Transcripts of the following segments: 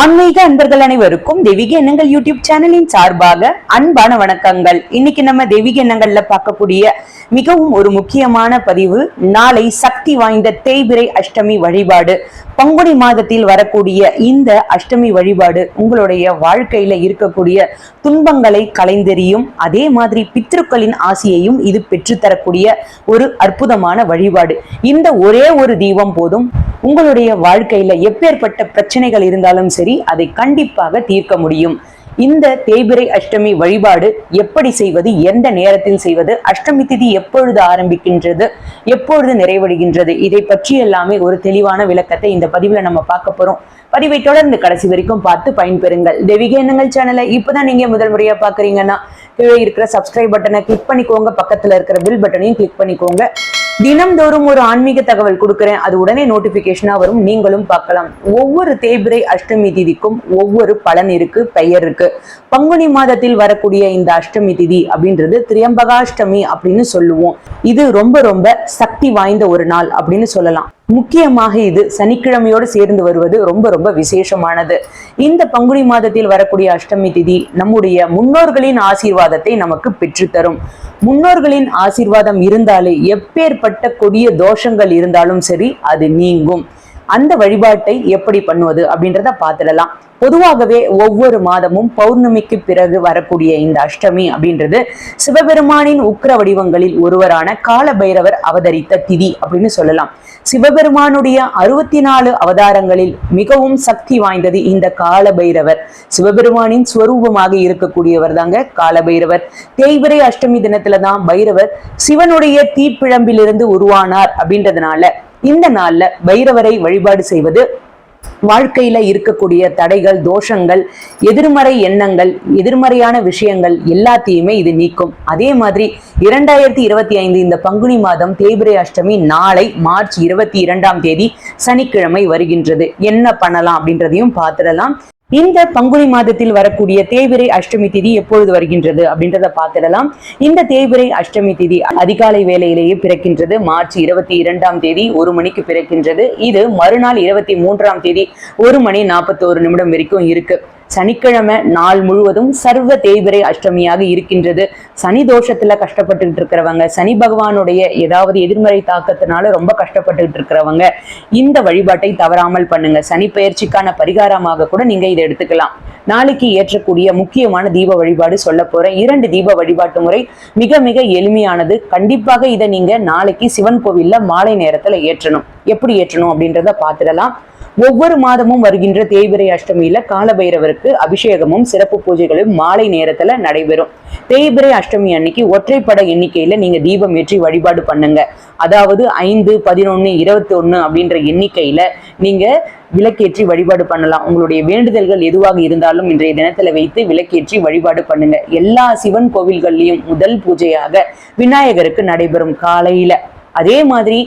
ஆன்மீக அன்பர்கள் அனைவருக்கும் தெய்வீக எண்ணங்கள் யூடியூப் சேனலின் சார்பாக அன்பான வணக்கங்கள். இன்னைக்கு நம்ம தெய்வீக எண்ணங்கள்ல பார்க்கக்கூடிய மிகவும் ஒரு முக்கியமான பதிவு நாளை சக்தி வாய்ந்த தேய்பிரை அஷ்டமி வழிபாடு. பங்குனி மாதத்தில் வரக்கூடிய இந்த அஷ்டமி வழிபாடு உங்களுடைய வாழ்க்கையில இருக்கக்கூடிய துன்பங்களை கலைந்தெறியும் அதே மாதிரி பித்ருக்களின் ஆசையையும் இது பெற்றுத்தரக்கூடிய ஒரு அற்புதமான வழிபாடு. இந்த ஒரே ஒரு தீபம் போதும். உங்களுடைய வாழ்க்கையில எப்பேற்பட்ட பிரச்சனைகள் இருந்தாலும் சரி சரி அதை கண்டிப்பாக தீர்க்க முடியும். இந்த தேய்பிரை அஷ்டமி வழிபாடு எப்படி செய்வது எந்த நேரத்தில் செய்வது அஷ்டமி திதி எப்பொழுது ஆரம்பிக்கின்றது எப்பொழுது நிறைவடைகின்றது இதை பற்றி எல்லாமே ஒரு தெளிவான விளக்கத்தை இந்த பதிவில் நம்ம பார்க்க போறோம். பதிவை தொடர்ந்து கடைசி வரைக்கும் பார்த்து பயன்பெறுங்கள். தெய்வீக எண்ணங்கள் சேனலை இப்போதான் நீங்க முதல் முறையா பாக்குறீங்கன்னா கீழே இருக்கிற சப்ஸ்கிரைப் பட்டனை கிளிக் பண்ணிக்கோங்க பக்கத்துல இருக்கிற பில் பட்டனையும் கிளிக் பண்ணிக்கோங்க. தினம்தோறும் ஒரு ஆன்மீக தகவல் கொடுக்குறேன். அது உடனே நோட்டிபிகேஷனா வரும். நீங்களும் பார்க்கலாம். ஒவ்வொரு தேய்பிரை அஷ்டமி திதிக்கும் ஒவ்வொரு பலன் இருக்கு பெயர் இருக்கு. பங்குனி மாதத்தில் வரக்கூடிய இந்த அஷ்டமி திதி அப்படின்றது திரியம்பகாஷ்டமி அப்படின்னு சொல்லுவோம். இது ரொம்ப ரொம்ப சக்தி வாய்ந்த ஒரு நாள் அப்படின்னு சொல்லலாம். முக்கியமாக இது சனிக்கிழமையோடு சேர்ந்து வருவது ரொம்ப ரொம்ப விசேஷமானது. இந்த பங்குனி மாதத்தில் வரக்கூடிய அஷ்டமி திதி நம்முடைய முன்னோர்களின் ஆசீர்வாதத்தை நமக்கு பெற்றுத்தரும். முன்னோர்களின் ஆசீர்வாதம் இருந்தாலே எப்பேற்பட்ட கொடிய தோஷங்கள் இருந்தாலும் சரி அது நீங்கும். அந்த வழிபாட்டை எப்படி பண்ணுவது அப்படின்றத பார்த்துடலாம். பொதுவாகவே ஒவ்வொரு மாதமும் பௌர்ணமிக்கு பிறகு வரக்கூடிய இந்த அஷ்டமி அப்படின்றது சிவபெருமானின் உக்கிர வடிவங்களில் ஒருவரான கால பைரவர் அவதரித்த திதி அப்படின்னு சொல்லலாம். சிவபெருமானுடைய அறுபத்தி நாலு அவதாரங்களில் மிகவும் சக்தி வாய்ந்தது இந்த கால பைரவர் சிவபெருமானின் ஸ்வரூபமாக இருக்கக்கூடியவர் தாங்க கால பைரவர் தேய்பிரை அஷ்டமி தினத்துல தான் பைரவர் சிவனுடைய தீப்பிழம்பிலிருந்து உருவானார் அப்படின்றதுனால இந்த நாள்ல பைரவரை வழிபாடு செய்வது வாழ்க்கையில இருக்கக்கூடிய தடைகள் தோஷங்கள் எதிர்மறை எண்ணங்கள் எதிர்மறையான விஷயங்கள் எல்லாத்தையுமே இது நீக்கும். அதே மாதிரி இரண்டாயிரத்தி இருபத்தி ஐந்து இந்த பங்குனி மாதம் தேய்பிரை அஷ்டமி நாளை மார்ச் இருபத்தி இரண்டாம் தேதி சனிக்கிழமை வருகின்றது. என்ன பண்ணலாம் அப்படின்றதையும் பார்த்துடலாம். இந்த பங்குனி மாதத்தில் வரக்கூடிய தேய்பிரை அஷ்டமி திதி எப்பொழுது வருகின்றது அப்படின்றத பார்த்துடலாம். இந்த தேய்பிரை அஷ்டமி திதி அதிகாலை வேலையிலேயே பிறக்கின்றது. மார்ச் இருபத்தி இரண்டாம் தேதி ஒரு மணிக்கு பிறக்கின்றது. இது மறுநாள் இருபத்தி மூன்றாம் தேதி ஒரு மணி நாற்பத்தோரு நிமிடம் வரைக்கும் இருக்கு. சனிக்கிழமை நாள் முழுவதும் சர்வ தேய்பிரை அஷ்டமியாக இருக்கின்றது. சனி தோஷத்துல கஷ்டப்பட்டுட்டு இருக்கிறவங்க சனி பகவானுடைய ஏதாவது எதிர்மறை தாக்கத்தினால ரொம்ப கஷ்டப்பட்டுகிட்டு இருக்கிறவங்க இந்த வழிபாட்டை தவறாமல் பண்ணுங்க. சனி பயிற்சிக்கான பரிகாரமாக கூட நீங்க இதை எடுத்துக்கலாம். நாளைக்கு ஏற்றக்கூடிய முக்கியமான தீப வழிபாடு சொல்ல போறேன் இரண்டு தீப வழிபாட்டு முறை மிக மிக எளிமையானது. கண்டிப்பாக இதை நீங்க நாளைக்கு சிவன் கோவில்ல மாலை நேரத்துல ஏற்றணும் எப்படி ஏற்றணும் அப்படின்றத பார்த்துடலாம். ஒவ்வொரு மாதமும் வருகின்ற தேய்பிரை அஷ்டமியில காலபைரவருக்கு அபிஷேகமும் சிறப்பு பூஜைகளும் மாலை நேரத்துல நடைபெறும். தேய்பிரை அஷ்டமி அன்னைக்கு ஒற்றைப்பட எண்ணிக்கையில நீங்க தீபம் ஏற்றி வழிபாடு பண்ணுங்க. அதாவது ஐந்து பதினொன்னு இருபத்தி ஒன்னு அப்படின்ற எண்ணிக்கையில நீங்க விளக்கேற்றி வழிபாடு பண்ணலாம். உங்களுடைய வேண்டுதல்கள் எதுவாக இருந்தாலும் இன்றைய தினத்துல வைத்து விளக்கேற்றி வழிபாடு பண்ணுங்க. எல்லா சிவன் கோவில்கள்லயும் முதல் பூஜையாக விநாயகருக்கு நடைபெறும் காலையில. அதே மாதிரி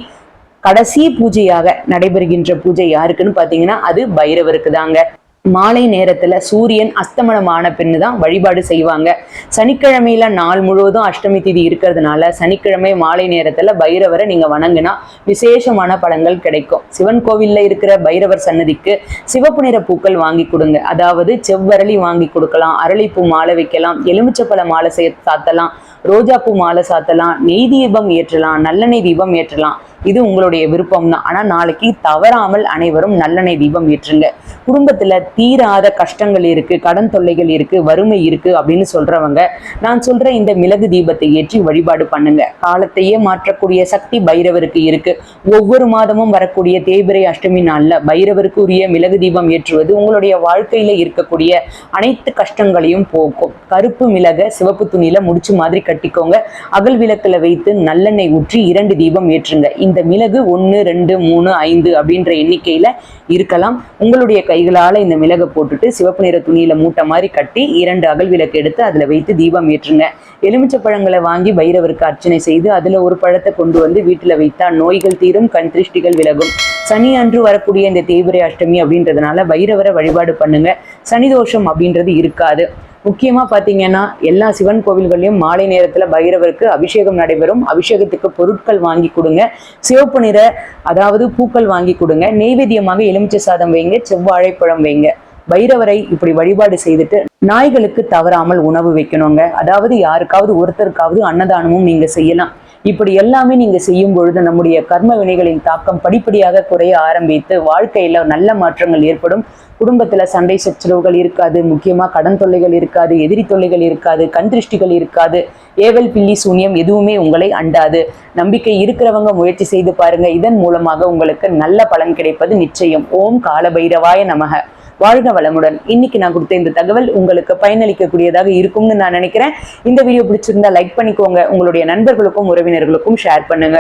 கடைசி பூஜையாக நடைபெறுகின்ற பூஜை யாருக்குன்னு பாத்தீங்கன்னா அது பைரவருக்கு தாங்க மாலை நேரத்துல சூரியன் அஸ்தமனமான பின்னு தான் வழிபாடு செய்வாங்க. சனிக்கிழமையில நாள் முழுவதும் அஷ்டமி திதி இருக்கிறதுனால சனிக்கிழமை மாலை நேரத்துல பைரவரை நீங்க வணங்கினா விசேஷமான பலன்கள் கிடைக்கும். சிவன் கோவில்ல இருக்கிற பைரவர் சன்னதிக்கு சிவப்பு நிற பூக்கள் வாங்கி கொடுங்க. அதாவது செவ்வரளி வாங்கி கொடுக்கலாம் அரளிப்பூ மாலை வைக்கலாம் எலுமிச்சப்பழ மாலை சாத்தலாம் ரோஜாப்பூ மாலை சாத்தலாம் நெய் தீபம் ஏற்றலாம் நல்லெண்ணெய் தீபம் ஏற்றலாம். இது உங்களுடைய விருப்பம் தான் ஆனா நாளைக்கு தவறாமல் அனைவரும் நல்லெண்ணெய் தீபம் ஏற்றுங்க. குடும்பத்துல தீராத கஷ்டங்கள் இருக்கு கடன் தொல்லைகள் இருக்கு வறுமை இருக்கு அப்படின்னு சொல்றவங்க நான் சொல்ற இந்த மிளகு தீபத்தை ஏற்றி வழிபாடு பண்ணுங்க. காலத்தையே மாற்றக்கூடிய சக்தி பைரவருக்கு இருக்கு. ஒவ்வொரு மாதமும் வரக்கூடிய தேய்பிரை அஷ்டமி நாள்ல பைரவருக்கு உரிய மிளகு தீபம் ஏற்றுவது உங்களுடைய வாழ்க்கையில இருக்கக்கூடிய அனைத்து கஷ்டங்களையும் போக்கும். கருப்பு மிளக சிவப்பு துணியில முடிச்சு மாதிரி கட்டிக்கோங்க. அகல் விளக்குல வைத்து நல்லெண்ணெய் ஊற்றி இரண்டு தீபம் ஏற்றுங்க. இந்த மிளகு ஒன்று ரெண்டு மூணு ஐந்து அப்படின்ற எண்ணிக்கையில் இருக்கலாம். உங்களுடைய கைகளால் இந்த மிளகை போட்டுட்டு சிவப்பு நிற துணியில் மூட்டை மாதிரி கட்டி இரண்டு அகல் விளக்கு எடுத்து அதில் வைத்து தீபம் ஏற்றுங்க. எலுமிச்சை பழங்களை வாங்கி பைரவருக்கு அர்ச்சனை செய்து அதில் ஒரு பழத்தை கொண்டு வந்து வீட்டில் வைத்தால் நோய்கள் தீரும் கண் திருஷ்டிகள் விலகும். சனி அன்று வரக்கூடிய இந்த தேய்பிரை அஷ்டமி அப்படின்றதுனால பைரவரை வழிபாடு பண்ணுங்க. சனி தோஷம் அப்படின்றது இருக்காது. முக்கியமா பாத்தீங்கன்னா எல்லா சிவன் கோவில்கள்லயும் மாலை நேரத்துல பைரவருக்கு அபிஷேகம் நடைபெறும். அபிஷேகத்துக்கு பொருட்கள் வாங்கி கொடுங்க. சிவப்பு நிற அதாவது பூக்கள் வாங்கி கொடுங்க. நெய்வேத்தியமாக எலுமிச்சை சாதம் வைங்க செவ்வாழைப்பழம் வைங்க. பைரவரை இப்படி வழிபாடு செய்துட்டு நாய்களுக்கு தவறாமல் உணவு வைக்கணுங்க. அதாவது யாருக்காவது ஒருத்தருக்காவது அன்னதானமும் நீங்க செய்யலாம். இப்படி எல்லாமே நீங்க செய்யும் பொழுது நம்முடைய கர்ம வினைகளின் தாக்கம் படிப்படியாக குறைய ஆரம்பித்து வாழ்க்கையில நல்ல மாற்றங்கள் ஏற்படும். குடும்பத்துல சண்டை சச்சரவுகள் இருக்காது முக்கியமா கடன் தொல்லைகள் இருக்காது எதிரி தொல்லைகள் இருக்காது கண் திருஷ்டிகள் இருக்காது ஏவல் பில்லி சூனியம் எதுவுமே உங்களை அண்டாது. நம்பிக்கை இருக்கிறவங்க முயற்சி செய்து பாருங்க. இதன் மூலமாக உங்களுக்கு நல்ல பலன் கிடைப்பது நிச்சயம். ஓம் கால பைரவாய நமக. வாழ்க வளமுடன். இன்னைக்கு நான் கொடுத்த இந்த தகவல் உங்களுக்கு பயனளிக்கக்கூடியதாக இருக்கும்னு நான் நினைக்கிறேன். இந்த வீடியோ பிடிச்சிருந்தா லைக் பண்ணிக்கோங்க. உங்களுடைய நண்பர்களுக்கும் உறவினர்களுக்கும் ஷேர் பண்ணுங்க.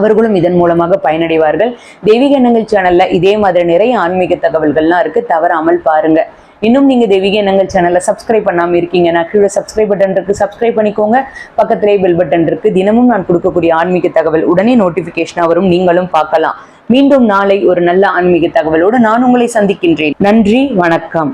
அவர்களும் இதன் மூலமாக பயனடைவார்கள். தெய்வீக எண்ணங்கள் சேனல்ல இதே மாதிரி நிறைய ஆன்மீக தகவல்கள்லாம் இருக்கு. தவறாமல் பாருங்க. இன்னும் நீங்க தெய்வீக எண்ணங்கள் சேனலை சப்ஸ்கிரைப் பண்ணாம இருக்கீங்கன்னா கீழே சப்ஸ்கிரைப் பட்டன் இருக்கு சப்ஸ்கிரைப் பண்ணிக்கோங்க. பக்கத்திலே பெல் பட்டன் இருக்கு. தினமும் நான் கொடுக்கக்கூடிய ஆன்மீக தகவல் உடனே நோட்டிபிகேஷனா வரும். நீங்களும் பார்க்கலாம். மீண்டும் நாளை ஒரு நல்ல ஆன்மீக தகவலோடு நான் உங்களை சந்திக்கின்றேன். நன்றி வணக்கம்.